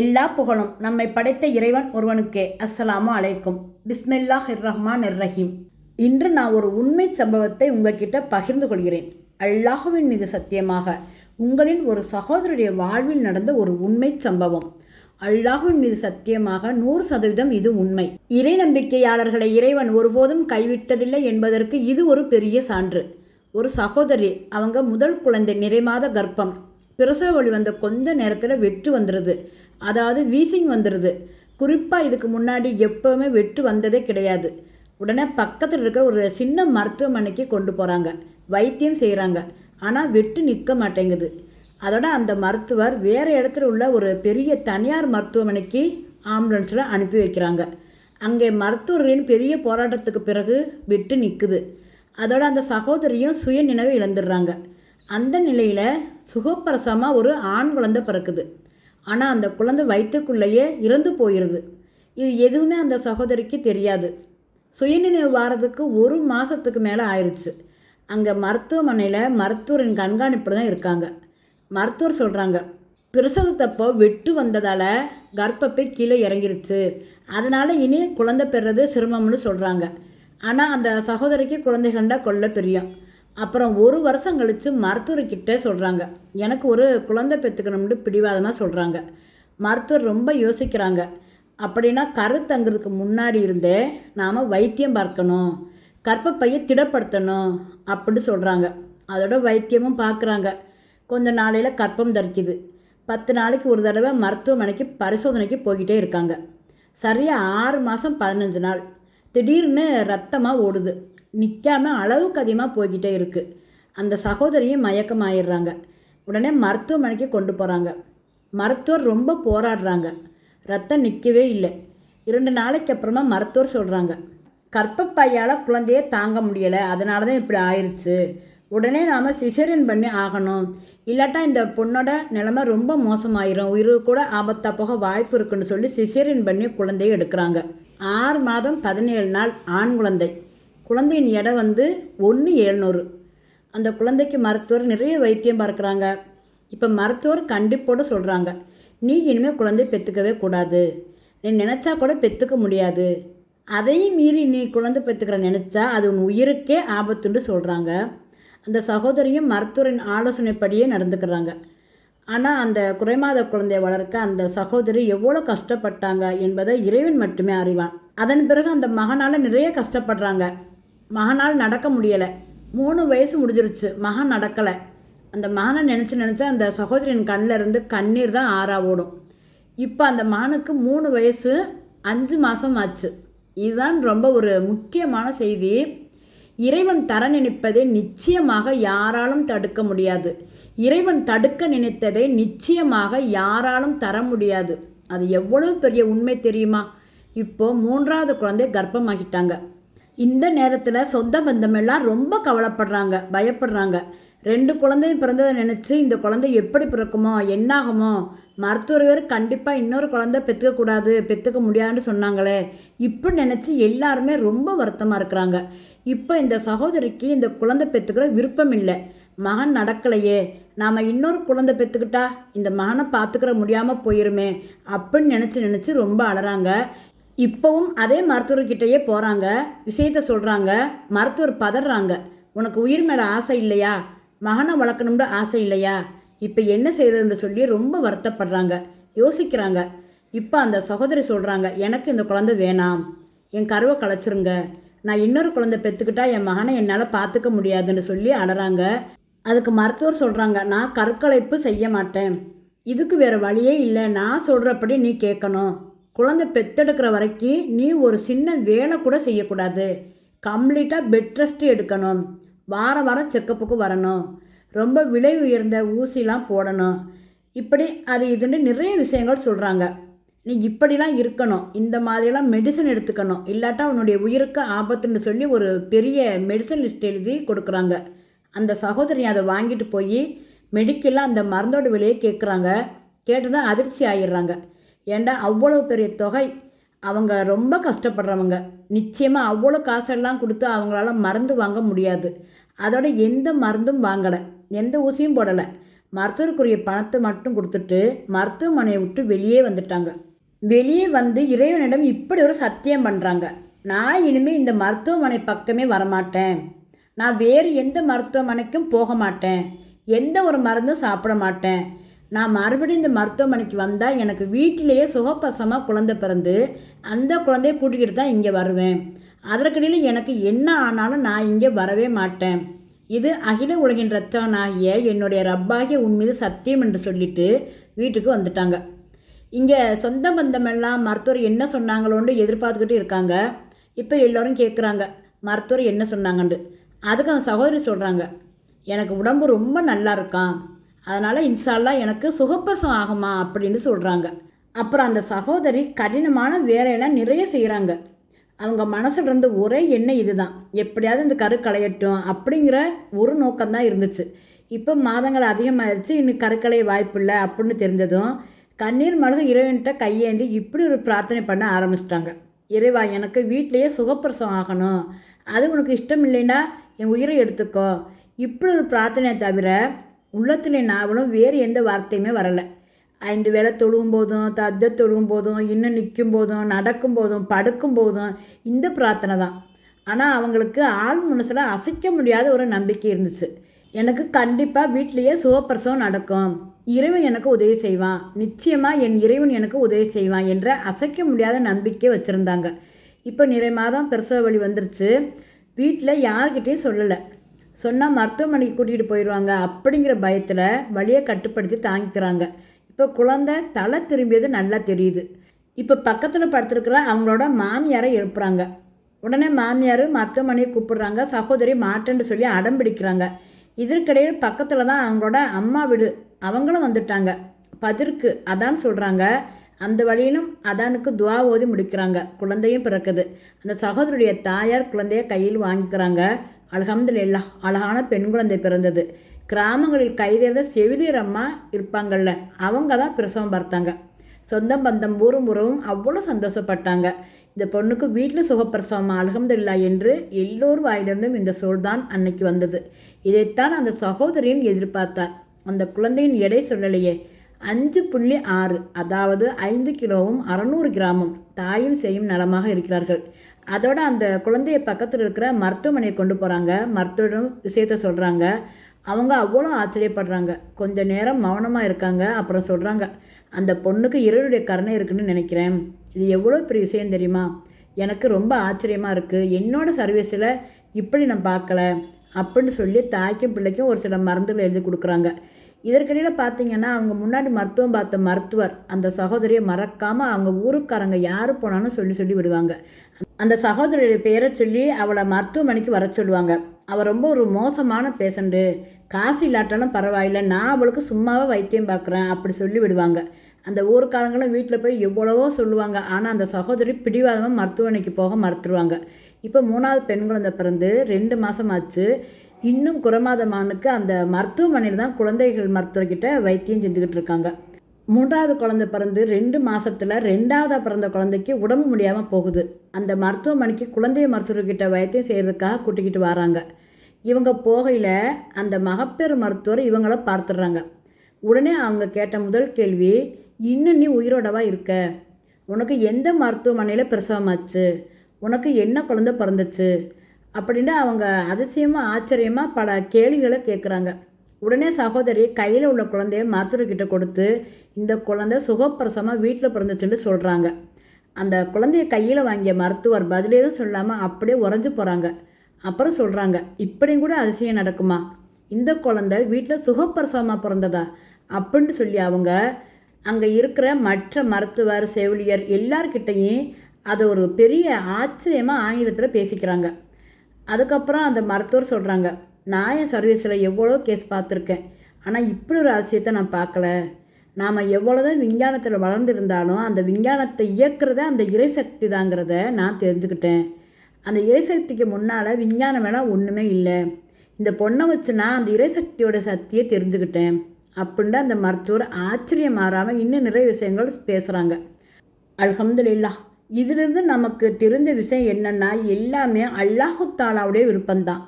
எல்லா புகழும் நம்மை படைத்த இறைவன் ஒருவனுக்கே. அஸ்ஸலாமு அலைக்கும். பிஸ்மில்லா ஹிர்ரஹ்மான் ரஹீம் இன்று நான் ஒரு உண்மை சம்பவத்தை உங்ககிட்ட பகிர்ந்து கொள்கிறேன். அல்லாஹுவின் மீது சத்தியமாக உங்களின் ஒரு சகோதரருடைய வாழ்வில் நடந்த ஒரு உண்மை சம்பவம். அல்லாஹுவின் மீது சத்தியமாக நூறு சதவீதம் இது உண்மை. இறை நம்பிக்கையாளர்களை இறைவன் ஒருபோதும் கைவிட்டதில்லை என்பதற்கு இது ஒரு பெரிய சான்று. ஒரு சகோதரி அவங்க முதல் குழந்தை நிறைமாத கர்ப்பம். பிரசவ வழி வந்த கொஞ்ச நேரத்தில் வெட்டு வந்துடுது அதாவது வீசிங் வந்துடுது குறிப்பாக இதுக்கு முன்னாடி எப்போவுமே வெட்டு வந்ததே கிடையாது. உடனே பக்கத்தில் இருக்கிற ஒரு சின்ன மருத்துவமனைக்கு கொண்டு போகிறாங்க வைத்தியம் செய்கிறாங்க ஆனால் வெட்டு நிற்க மாட்டேங்குது. அதோட அந்த மருத்துவர் வேறு இடத்துல உள்ள ஒரு பெரிய தனியார் மருத்துவமனைக்கு ஆம்புலன்ஸில் அனுப்பி வைக்கிறாங்க. அங்கே மருத்துவர்களின் பெரிய போராட்டத்துக்கு பிறகு வெட்டு நிற்குது அதோட அந்த சகோதரியும் சுய நினைவை இழந்துடுறாங்க. அந்த நிலையில் சுகப்பிரசமாக ஒரு ஆண் குழந்தை பிறக்குது. ஆனால் அந்த குழந்தை வயிற்றுக்குள்ளேயே இறந்து போயிடுது இது எதுவுமே அந்த சகோதரிக்கு தெரியாது. சுயநினைவு வாரத்துக்கு ஒரு மாதத்துக்கு மேலே ஆயிடுச்சு அங்கே மருத்துவமனையில் மருத்துவரின் கண்காணிப்பில் தான் இருக்காங்க. மருத்துவர் சொல்கிறாங்க பிரசவத்தப்போ வெட்டு வந்ததால் கர்ப்பப்பை கீழே இறங்கிருச்சு. அதனால் இனி குழந்தை பெறுறது சிரமம்னு சொல்கிறாங்க ஆனால் அந்த சகோதரிக்கு குழந்தை கண்டா கொள்ள பிரியம். அப்புறம் ஒரு வருஷம் கழித்து மருத்துவர்கிட்ட சொல்கிறாங்க எனக்கு ஒரு குழந்தை பெற்றுக்கணும்னு பிடிவாதமாக சொல்கிறாங்க மருத்துவர் ரொம்ப யோசிக்கிறாங்க. அப்படின்னா கரு தங்குறதுக்கு முன்னாடி இருந்தே நாம் வைத்தியம் பார்க்கணும். கற்பப்பையை திடப்படுத்தணும் அப்படின்னு சொல்கிறாங்க அதோட வைத்தியமும் பார்க்குறாங்க. கொஞ்ச நாளையில் கற்பம் தரிக்குது. பத்து நாளைக்கு ஒரு தடவை மருத்துவமனைக்கு பரிசோதனைக்கு போய்கிட்டே இருக்காங்க. சரியாக ஆறு மாதம் பதினஞ்சு நாள். திடீர்னு ரத்தமாக ஓடுது. நிற்காமல் அளவுக்கு அதிகமாக போய்கிட்டே இருக்குது அந்த சகோதரியும் மயக்கமாயிடுறாங்க. உடனே மருத்துவமனைக்கு கொண்டு போகிறாங்க மருத்துவர் ரொம்ப போராடுறாங்க. ரத்தம் நிற்கவே இல்லை. இரண்டு நாளைக்கு அப்புறமா மருத்துவர் சொல்கிறாங்க கற்பப்பையால் குழந்தையே தாங்க முடியலை. அதனால தான் இப்படி ஆயிடுச்சு உடனே நாம் சிசரியன் பண்ணி ஆகணும். இல்லாட்டா இந்த பொண்ணோட நிலமை ரொம்ப மோசமாயிரும். உயிருக்கு கூட ஆபத்தாக போக வாய்ப்பு இருக்குன்னு சொல்லி சிசரியன் பண்ணி குழந்தையை எடுக்கிறாங்க. ஆறு மாதம் பதினேழு நாள் ஆண் குழந்தை. குழந்தையின் எடை வந்து ஒன்று எழுநூறு. அந்த குழந்தைக்கு மருத்துவர் நிறைய வைத்தியம் பார்க்குறாங்க. இப்போ மருத்துவர் கண்டிப்போடு சொல்கிறாங்க நீ இனிமேல் குழந்தை பெற்றுக்கவே கூடாது. நீ நினச்சா கூட பெற்றுக்க முடியாது. அதையும் மீறி நீ குழந்தை பெற்றுக்கிற நினச்சா அது உன் உயிருக்கே ஆபத்துன்னு சொல்கிறாங்க அந்த சகோதரியும் மருத்துவரின் ஆலோசனைப்படியே நடந்துக்கிறாங்க. ஆனால் அந்த குறைமாத குழந்தையை வளர்க்க அந்த சகோதரி எவ்வளோ கஷ்டப்பட்டாங்க என்பதை இறைவன் மட்டுமே அறிவான். அதன் பிறகு அந்த மகனால் நிறைய கஷ்டப்படுறாங்க. மகனால் நடக்க முடியலை. மூணு வயசு முடிஞ்சிருச்சு. மகன் நடக்கலை. அந்த மகனை நினச்சி நினச்சா அந்த சகோதரியின் கண்ணில் இருந்து கண்ணீர் தான் ஆறா ஓடும். இப்போ அந்த மகனுக்கு மூணு வயசு அஞ்சு மாதம் ஆச்சு. இதுதான் ரொம்ப ஒரு முக்கியமான செய்தி. இறைவன் தர நினைப்பதை நிச்சயமாக யாராலும் தடுக்க முடியாது. இறைவன் தடுக்க நினைத்ததை நிச்சயமாக யாராலும் தர முடியாது. அது எவ்வளவு பெரிய உண்மை தெரியுமா? இப்போ மூன்றாவது குழந்தை கர்ப்பமாகிட்டாங்க. இந்த நேரத்தில் சொந்த பந்தமெல்லாம் ரொம்ப கவலைப்படுறாங்க பயப்படுறாங்க. ரெண்டு குழந்தையும் பிறந்ததை நினச்சி இந்த குழந்தை எப்படி பிறக்குமோ என்னாகுமோ மருத்துவர் கண்டிப்பாக இன்னொரு குழந்தை பெற்றுக்கக்கூடாது பெற்றுக்க முடியாதுன்னு சொன்னாங்களே. இப்போ நினச்சி எல்லாருமே ரொம்ப வருத்தமாக இருக்கிறாங்க. இப்போ இந்த சகோதரிக்கு இந்த குழந்தை பெற்றுக்கிற விருப்பம் இல்லை. மகன் நடக்கலையே. நாம் இன்னொரு குழந்தை பெற்றுக்கிட்டா இந்த மகனை பார்த்துக்கிற முடியாமல் போயிருமே அப்படின்னு நினச்சி நினச்சி ரொம்ப அழறாங்க இப்போவும் அதே மருத்துவர்கிட்டயே போகிறாங்க விஷயத்த சொல்கிறாங்க மருத்துவர் பதறாங்க. உனக்கு உயிர் மேலே ஆசை இல்லையா? மகனை வளர்க்கணும்னு ஆசை இல்லையா? இப்போ என்ன செய்கிறதுன்னு சொல்லி ரொம்ப வருத்தப்படுறாங்க யோசிக்கிறாங்க. இப்போ அந்த சகோதரி சொல்கிறாங்க எனக்கு இந்த குழந்தை வேணாம். என் கருவை களைச்சிருங்க. நான் இன்னொரு குழந்தை பெற்றுக்கிட்டா என் மகனை என்னால் பார்த்துக்க முடியாதுன்னு சொல்லி அடறாங்க. அதுக்கு மருத்துவர் சொல்கிறாங்க நான் கற்கலைப்பு செய்ய மாட்டேன். இதுக்கு வேறு வழியே இல்லை. நான் சொல்கிறபடி நீ கேட்கணும். குழந்தை பெத்தெடுக்கிற வரைக்கும் நீ ஒரு சின்ன வேலை கூட செய்யக்கூடாது. கம்ப்ளீட்டாக பெட் ரெஸ்ட் எடுக்கணும். வாரம் வாரம் செக்கப்புக்கு வரணும். ரொம்ப விலை உயர்ந்த ஊசிலாம் போடணும். இப்படி அது இதுன்னு நிறைய விஷயங்கள் சொல்கிறாங்க நீ இப்படிலாம் இருக்கணும். இந்த மாதிரிலாம் மெடிசன் எடுத்துக்கணும். இல்லாட்டா உன்னுடைய உயிருக்கு ஆபத்துன்னு சொல்லி ஒரு பெரிய மெடிசன் லிஸ்ட் எழுதி கொடுக்குறாங்க. அந்த சகோதரி அதை வாங்கிட்டு போய் மெடிக்கலில் அந்த மருந்தோட விலையை கேட்குறாங்க கேட்டு தான் அதிர்ச்சி ஆகிடுறாங்க ஏண்டா அவ்வளோ பெரிய தொகை? அவங்க ரொம்ப கஷ்டப்படுறவங்க. நிச்சயமாக அவ்வளோ காசெல்லாம் கொடுத்து அவங்களால மருந்து வாங்க முடியாது. அதோட எந்த மருந்தும் வாங்கலை. எந்த ஊசியும் போடலை. மருத்துவருக்குரிய பணத்தை மட்டும் கொடுத்துட்டு மருத்துவமனையை விட்டு வெளியே வந்துட்டாங்க. வெளியே வந்து இறைவனிடம் இப்படி ஒரு சத்தியம் பண்ணுறாங்க நான் இனிமேல் இந்த மருத்துவமனை பக்கமே வரமாட்டேன். நான் வேறு எந்த மருத்துவமனைக்கும் போக மாட்டேன். எந்த ஒரு மருந்தும் சாப்பிட மாட்டேன். நான் மறுபடியும் இந்த மருத்துவமனைக்கு வந்தால் எனக்கு வீட்டிலேயே சுகப்பசமாக குழந்தை பிறந்து அந்த குழந்தைய கூட்டிக்கிட்டு தான் இங்கே வருவேன். அதற்கிடையில் எனக்கு என்ன ஆனாலும் நான் இங்கே வரவே மாட்டேன். இது அகில உலகின் ரத்தனாகிய என்னுடைய ரப்பாகிய உன் மீது சத்தியம் என்று சொல்லிட்டு வீட்டுக்கு வந்துட்டாங்க. இங்கே சொந்த பந்தமெல்லாம் மருத்துவர் என்ன சொன்னாங்களோன்னு எதிர்பார்த்துக்கிட்டு இருக்காங்க. இப்போ எல்லோரும் கேட்குறாங்க மருத்துவர் என்ன சொன்னாங்கன்ட்டு. அதுக்கு அந்த சகோதரி சொல்கிறாங்க எனக்கு உடம்பு ரொம்ப நல்லா இருக்கான் அதனால் இன்ஷால்லா எனக்கு சுகப்பசம் ஆகுமா அப்படின்னு சொல்கிறாங்க அப்புறம் அந்த சகோதரி கடினமான வேலையெல்லாம் நிறைய செய்கிறாங்க அவங்க மனசில் இருந்த ஒரே எண்ணம் இதுதான். எப்படியாவது இந்த கரு களையட்டும் அப்படிங்கிற ஒரு நோக்கம்தான் இருந்துச்சு. இப்போ மாதங்கள் அதிகமாகிடுச்சு இன்னும் கருக்களைய வாய்ப்பு இல்லை அப்படின்னு தெரிஞ்சதும் கண்ணீர் மழுக இறைவன்கிட்ட கையேந்தி இப்படி ஒரு பிரார்த்தனை பண்ண ஆரம்பிச்சிட்டாங்க. இறைவா எனக்கு வீட்டிலேயே சுகப்பிரசவம் ஆகணும். அது உனக்கு இஷ்டம் இல்லைன்னா என் உயிரை எடுத்துக்கோ. இப்படி ஒரு பிரார்த்தனையை தவிர உள்ளத்தில் நாவலும் வேறு எந்த வார்த்தையுமே வரலை. ஐந்து வேலை தொழுகும் போதும் தத்த தொழுகும் போதும் இன்னும் நிற்கும் போதும் நடக்கும் போதும் படுக்கும் போதும் இந்த பிரார்த்தனை தான். ஆனால் அவங்களுக்கு ஆள் மனசில் அசைக்க முடியாத ஒரு நம்பிக்கை இருந்துச்சு. எனக்கு கண்டிப்பாக வீட்லேயே சுகப்பிரசவம் நடக்கும். இறைவன் எனக்கு உதவி செய்வான். நிச்சயமாக என் இறைவன் எனக்கு உதவி செய்வான் என்ற அசைக்க முடியாத நம்பிக்கை வச்சுருந்தாங்க. இப்போ நிறை மாதம் பிரசவ வழி வந்துருச்சு. வீட்டில் யார்கிட்டேயும் சொல்லலை. சொன்னால் மருத்துவமனைக்கு கூட்டிகிட்டு போயிடுவாங்க அப்படிங்கிற பயத்தில் வழியை கட்டுப்படுத்தி தாங்கிக்கிறாங்க. இப்போ குழந்தை தலை திரும்பியது நல்லா தெரியுது. இப்போ பக்கத்தில் படுத்துருக்கிற அவங்களோட மாமியாரை எழுப்புறாங்க. உடனே மாமியார் மருத்துவமனையை கூப்பிடுறாங்க. சகோதரி மாட்டேன்னு சொல்லி அடம் பிடிக்கிறாங்க. இதற்கிடையில் பக்கத்தில் தான் அவங்களோட அம்மா வீடு. அவங்களும் வந்துட்டாங்க. பதிருக்கு அதான் சொல்கிறாங்க அந்த வழியிலும் அதானுக்கு துவா ஓதி முடிக்கிறாங்க. குழந்தையும் பிறக்குது. அந்த சகோதரியுடைய தாயார் குழந்தைய கையில் வாங்கிக்கிறாங்க. அல்ஹம்துலில்லா அழகான பெண் குழந்தை பிறந்தது. கிராமங்களில் கைதேர்ந்த செவிலியரம்மா இருப்பாங்கள்ல அவங்க தான் பிரசவம் பார்த்தாங்க. சொந்தம் பந்தம் ஊரும் உறவும் அவ்வளோ சந்தோஷப்பட்டாங்க. இந்த பொண்ணுக்கு வீட்டில் சுகப்பிரசவம் அலகம்துல்லா என்று எல்லோர் வாயிலிருந்தும் இந்த சொல் தான் அன்னைக்கு வந்தது. இதைத்தான் அந்த சகோதரியும் எதிர்பார்த்தார். அந்த குழந்தையின் எடை சொல்லலையே. அஞ்சு புள்ளி ஆறு அதாவது ஐந்து கிலோவும் அறநூறு கிராமும் தாயும் செய்யும் நலமாக இருக்கிறார்கள். அதோட அந்த குழந்தைய பக்கத்தில் இருக்கிற மருத்துவமனையை கொண்டு போகிறாங்க மருத்துவரும் விஷயத்த சொல்கிறாங்க அவங்க அவ்வளோ ஆச்சரியப்படுறாங்க. கொஞ்ச நேரம் மௌனமாக இருக்காங்க. அப்புறம் சொல்கிறாங்க அந்த பொண்ணுக்கு இருளுடைய கருணை இருக்குன்னு நினைக்கிறேன். இது எவ்வளோ பெரிய விஷயம் தெரியுமா? எனக்கு ரொம்ப ஆச்சரியமாக இருக்குது என்னோட சர்வீஸில் இப்படி நான் பார்க்கல. அப்படின்னு சொல்லி தாய்க்கும் பிள்ளைக்கும் ஒரு சில மருந்துகள் எழுதி கொடுக்குறாங்க. இதற்கிடையில் பார்த்தீங்கன்னா அவங்க முன்னாடி மருத்துவம் பார்த்த மருத்துவர் அந்த சகோதரியை மறக்காமல் அவங்க ஊருக்காரங்க யார் போனாலும் சொல்லி சொல்லி விடுவாங்க. அந்த சகோதரியுடைய பேரை சொல்லி அவளை மருத்துவமனைக்கு வர சொல்லுவாங்க. அவள் ரொம்ப ஒரு மோசமான பேஷண்ட்டு காசு இல்லாட்டாலும் பரவாயில்ல நான் அவளுக்கு சும்மாவே வைத்தியம் பார்க்குறேன் அப்படி சொல்லி விடுவாங்க. அந்த ஊருக்காரங்களும் வீட்டில் போய் எவ்வளவோ சொல்லுவாங்க. ஆனால் அந்த சகோதரி பிடிவாதமாக மருத்துவமனைக்கு போக மறுத்துருவாங்க. இப்போ மூணாவது பெண் குழந்தை பிறந்து ரெண்டு மாதம் ஆச்சு. இன்னும் குரமாதமானுக்கு அந்த மருத்துவமனையில் தான் குழந்தைகள் மருத்துவர்கிட்ட வைத்தியம் செஞ்சுக்கிட்டு இருக்காங்க. மூன்றாவது குழந்தை பிறந்து ரெண்டு மாதத்தில் ரெண்டாவதாக பிறந்த குழந்தைக்கு உடம்பு முடியாமல் போகுது. அந்த மருத்துவமனைக்கு குழந்தைய மருத்துவர்கிட்ட வைத்தியம் செய்கிறதுக்காக கூட்டிக்கிட்டு வராங்க. இவங்க போகையில் அந்த மகப்பேறு மருத்துவர் இவங்கள பார்த்துடுறாங்க. உடனே அவங்க கேட்ட முதல் கேள்வி இன்னும் நீ உயிரோடவா இருக்க? உனக்கு எந்த மருத்துவமனையில் பிரசவமாச்சு? உனக்கு என்ன குழந்தை பிறந்துச்சு? அப்படின்னு அவங்க அதிசயமாக ஆச்சரியமாக பல கேள்விகளை கேட்குறாங்க உடனே சகோதரி கையில் உள்ள குழந்தைய மருத்துவர்கிட்ட கொடுத்து இந்த குழந்தை சுகப்பிரசமாக வீட்டில் பிறந்துச்சுன்னு சொல்கிறாங்க அந்த குழந்தைய கையில் வாங்கிய மருத்துவர் பதிலே சொல்லாமல் அப்படியே உறைஞ்சு போகிறாங்க அப்புறம் சொல்கிறாங்க இப்படியும் கூட அதிசயம் நடக்குமா? இந்த குழந்தை வீட்டில் சுகப்பிரசவமாக பிறந்ததா? அப்படின்னு சொல்லி அவங்க அங்கே இருக்கிற மற்ற மருத்துவர் செவிலியர் எல்லார்கிட்டையும் அதை ஒரு பெரிய ஆச்சரியமாக ஆங்கிலத்தில் பேசிக்கிறாங்க. அதுக்கப்புறம் அந்த மருத்துவர் சொல்கிறாங்க நான் என் சர்வீஸில் எவ்வளோ கேஸ் பார்த்துருக்கேன். ஆனால் இப்படி ஒரு அதிசயத்தை நான் பார்க்கல. நாம் எவ்வளோதான் விஞ்ஞானத்தில் வளர்ந்துருந்தாலும் அந்த விஞ்ஞானத்தை இயக்கிறத அந்த இறைசக்தி தாங்கிறத நான் தெரிஞ்சுக்கிட்டேன். அந்த இறைசக்திக்கு முன்னால் விஞ்ஞானம் வேணால் ஒன்றுமே இல்லை. இந்த பொண்ணை வச்சு நான் அந்த இறைசக்தியோட சக்தியை தெரிஞ்சுக்கிட்டேன். அப்படின்ட்டு அந்த மருத்துவர் ஆச்சரியம் மாறாமல் இன்னும் நிறைய விஷயங்கள் பேசுகிறாங்க அல்ஹம்துலில்லா இதிலிருந்து நமக்கு தெரிந்த விஷயம் என்னென்னா எல்லாமே அல்லாஹுத்தாலாவுடைய விருப்பம்தான்.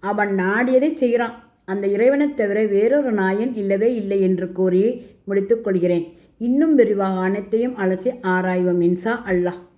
அவன் நாடியதை செய்கிறான் அந்த இறைவனைத் தவிர வேறொரு நாயன் இல்லவே இல்லை என்று கூறி முடித்துக் கொள்கிறேன். இன்னும் விரிவாக அனைத்தையும் அலசி ஆராய்வோம் இன்சா அல்லாஹ்.